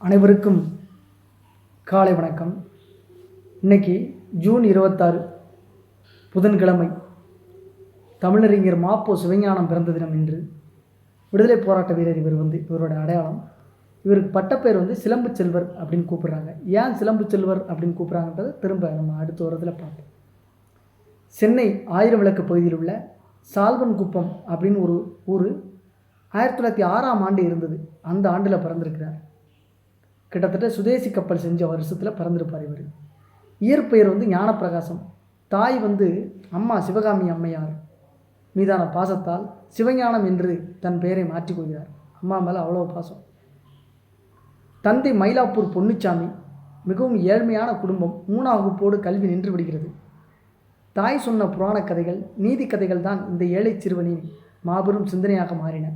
அனைவருக்கும் காலை வணக்கம். இன்னைக்கு ஜூன் இருபத்தாறு புதன்கிழமை. தமிழறிஞர் மாப்போ சிவஞானம் பிறந்த தினம் இன்று. விடுதலை போராட்ட வீரர் இவர் வந்து இவரோட அடையாளம். இவருக்கு பட்டப்பேர் வந்து சிலம்பு செல்வர் அப்படின்னு கூப்பிட்றாங்க. ஏன் சிலம்பு செல்வர் அப்படின்னு கூப்பிட்றாங்கன்றதை திரும்ப நம்ம அடுத்த வாரத்தில் பார்ப்போம். சென்னை ஆயிரம் விளக்கு பகுதியில் உள்ள சால்வன் குப்பம் அப்படின்னு ஒரு ஊர் ஆயிரத்தி தொள்ளாயிரத்தி ஆறாம் ஆண்டு இருந்தது. அந்த ஆண்டில் பிறந்திருக்கிறார். கிட்டத்தட்ட சுதேசி கப்பல் செஞ்ச வருஷத்தில் பிறந்திருப்பார் இவர். இயற்பெயர் வந்து ஞானப்பிரகாசம். தாய் வந்து அம்மா சிவகாமி அம்மையார் மீதான பாசத்தால் சிவஞானம் என்று தன் பெயரை மாற்றிக்கொள்கிறார் அம்மா மேலே அவ்வளோ பாசம். தந்தை மயிலாப்பூர் பொன்னுச்சாமி மிகவும் ஏழ்மையான குடும்பம். மூணாம் வகுப்போடு கல்வி நின்று விடுகிறது. தாய் சொன்ன புராண கதைகள் நீதி கதைகள் தான் இந்த ஏழை சிறுவனின் மாபெரும் சிந்தனையாக மாறின.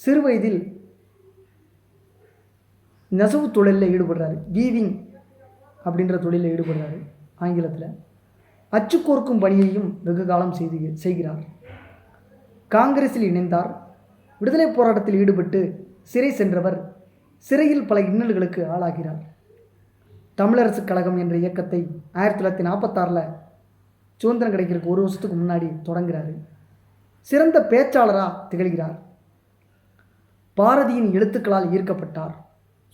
சிறுவயதில் நெசவு தொழிலில் ஈடுபடுறாரு. வீவிங் அப்படின்ற தொழிலில் ஈடுபடுறாரு ஆங்கிலத்தில். அச்சு கோர்க்கும் பணியையும் வெகு காலம் செய்து செய்கிறார். காங்கிரஸில் இணைந்தார். விடுதலை போராட்டத்தில் ஈடுபட்டு சிறை சென்றவர் சிறையில் பல இன்னல்களுக்கு ஆளாகிறார். தமிழரசுக் கழகம் என்ற இயக்கத்தை ஆயிரத்தி தொள்ளாயிரத்தி நாற்பத்தாறில் சுதந்திரம் கிடைக்கிறதுக்கு ஒரு வருஷத்துக்கு முன்னாடி தொடங்குகிறாரு சிறந்த பேச்சாளராக திகழ்கிறார். பாரதியின் எழுத்துக்களால் ஈர்க்கப்பட்டார்.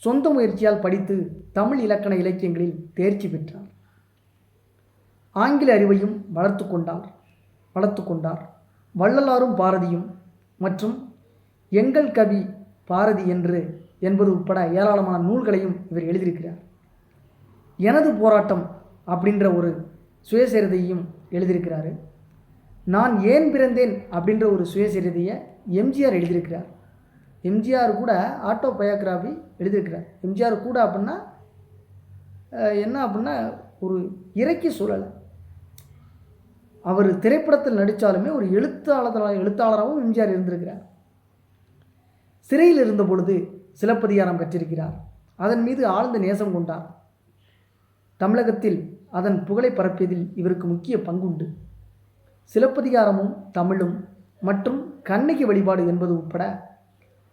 சொந்த முயற்சியால் படித்து தமிழ் இலக்கண இலக்கியங்களில் தேர்ச்சி பெற்றார். ஆங்கில அறிவையும் வளர்த்து கொண்டார் வளர்த்து கொண்டார். வள்ளலாரும் பாரதியும் மற்றும் எங்கள் கவி பாரதி என்று என்பது உட்பட ஏராளமான நூல்களையும் இவர் எழுதியிருக்கிறார். எனது போராட்டம் அப்படின்ற ஒரு சுயசரிதையும் எழுதியிருக்கிறார். நான் ஏன் பிறந்தேன் அப்படின்ற ஒரு சுயசரிதையை எம்ஜிஆர் எழுதியிருக்கிறார். எம்ஜிஆர் கூட ஆட்டோ பயோகிராஃபி எழுதியிருக்கிறார். எம்ஜிஆர் கூட அப்படின்னா என்ன அப்படின்னா ஒரு இறக்கி சூழல் அவர் திரைப்படத்தில் நடித்தாலுமே ஒரு எழுத்தாளர் எழுத்தாளராகவும் எம்ஜிஆர் இருந்திருக்கிறார். சிறையில் இருந்த பொழுது சிலப்பதிகாரம் கற்றிருக்கிறார். அதன் மீது ஆழ்ந்த நேசம் கொண்டார். தமிழகத்தில் அதன் புகழை பரப்பியதில் இவருக்கு முக்கிய பங்குண்டு. சிலப்பதிகாரமும் தமிழும் மற்றும் கண்ணகி வழிபாடு என்பது உட்பட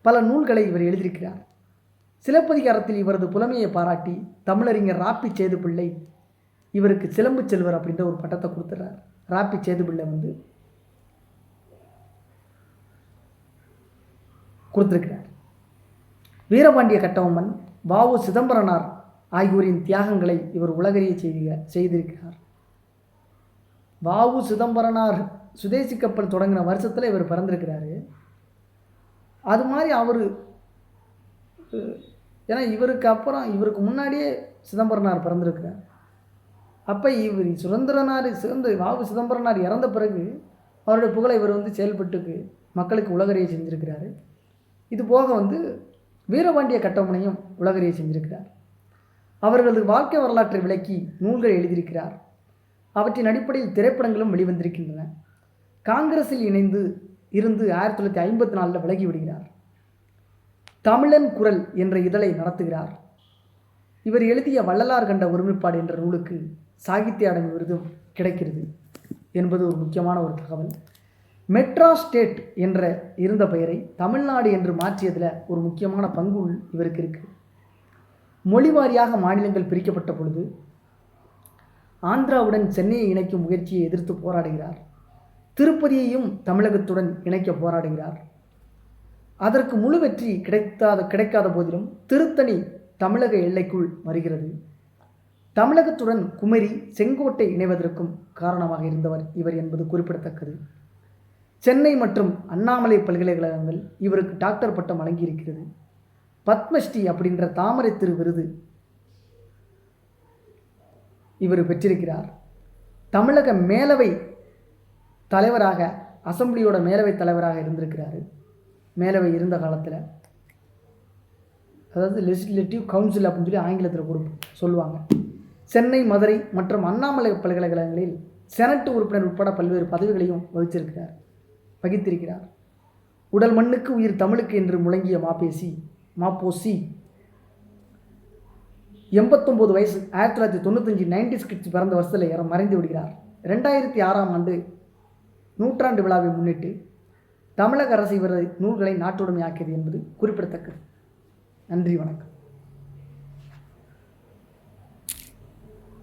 பல நூல்களை இவர் எழுதியிருக்கிறார். சிலப்பதிகாரத்தில் இவரது புலமையை பாராட்டி தமிழறிஞர் ராப்பி சேது பிள்ளை இவருக்கு சிலம்பு செல்வர் அப்படின்ற ஒரு பட்டத்தை கொடுத்துறார் ராப்பி சேதுப்பிள்ளை வந்து கொடுத்துருக்கிறார். வீரபாண்டிய கட்டவம்மன் வாவு சிதம்பரனார் ஆகியோரின் தியாகங்களை இவர் உலகறிய செய்திக செய்திருக்கிறார். வாவு சிதம்பரனார் சுதேசி கப்பல் தொடங்கின வருஷத்தில் இவர் பிறந்திருக்கிறாரு. அது மாதிரி அவர் ஏன்னா இவருக்கு அப்புறம் இவருக்கு முன்னாடியே சிதம்பரனார் பிறந்திருக்கிறார். அப்போ இவர் சுதந்திரனார் சிறந்த வாவு சிதம்பரனார் இறந்த பிறகு அவருடைய புகழை இவர் வந்து செயல்பட்டுக்கு மக்களுக்கு உலகறிய செஞ்சுருக்கிறார். இது போக வந்து வீரபாண்டிய கட்டமனையும் உலகறிய செஞ்சிருக்கிறார். அவர்களது வாழ்க்கை வரலாற்றை விளக்கி நூல்கள் எழுதியிருக்கிறார். அவற்றின் அடிப்படையில் திரைப்படங்களும் வெளிவந்திருக்கின்றன. காங்கிரஸில் இணைந்து இருந்து ஆயிரத்தி தொள்ளாயிரத்தி ஐம்பத்தி நாலில் விலகி விடுகிறார். தமிழன் குரல் என்ற இதழை நடத்துகிறார். இவர் எழுதிய வள்ளலார் கண்ட ஒருமைப்பாடு என்ற நூலுக்கு சாகித்ய அகாடமி விருதும் கிடைக்கிறது என்பது ஒரு முக்கியமான ஒரு தகவல். மெட்ரா ஸ்டேட் என்ற இருந்த பெயரை தமிழ்நாடு என்று மாற்றியதில் ஒரு முக்கியமான பங்கு இவருக்கு இருக்குது மொழி வாரியாக மாநிலங்கள் பிரிக்கப்பட்ட பொழுது ஆந்திராவுடன் சென்னையை இணைக்கும் முயற்சியை எதிர்த்து போராடுகிறார். திருப்பதியையும் தமிழகத்துடன் இணைக்க போராடுகிறார். அதற்கு முழு வெற்றி கிடைத்தாத கிடைக்காத போதிலும் திருத்தணி தமிழக எல்லைக்குள் வருகிறது. தமிழகத்துடன் குமரி செங்கோட்டை இணைவதற்கும் காரணமாக இருந்தவர் இவர் என்பது குறிப்பிடத்தக்கது. சென்னை மற்றும் அண்ணாமலை பல்கலைக்கழகங்கள் இவருக்கு டாக்டர் பட்டம் வழங்கியிருக்கிறது. பத்மஸ்ரீ அப்படின்ற தாமரை திரு விருது இவர் பெற்றிருக்கிறார். தமிழக மேலவை தலைவராக அசெம்பிளியோட மேலவை தலைவராக இருந்திருக்கிறாரு. மேலவை இருந்த காலத்தில். அதாவது லெஜிஸ்லேட்டிவ் கவுன்சில் அப்படின்னு சொல்லி ஆங்கிலத்தில் கொடுப்போம் சொல்லுவாங்க. சென்னை மதுரை மற்றும் அண்ணாமலை பல்கலைக்கழகங்களில் செனட் உறுப்பினர் உட்பட பல்வேறு பதவிகளையும் வகித்திருக்கிறார் வகித்திருக்கிறார். உடல் மண்ணுக்கு உயிர் தமிழுக்கு என்று முழங்கிய மாப்பேசி மாப்போசி எண்பத்தொம்போது வயசு ஆயிரத்தி தொள்ளாயிரத்தி தொண்ணூத்தஞ்சு நைன்டி ஸ்கிட்ஸ் பிறந்த வருஷத்தில் மறைந்து விடுகிறார். ரெண்டாயிரத்தி ஆறாம் ஆண்டு நூற்றாண்டு விழாவை முன்னிட்டு தமிழக அரசு இவரது நூல்களை நாட்டுடைமையாக்கியது என்பது குறிப்பிடத்தக்கது. நன்றி வணக்கம்.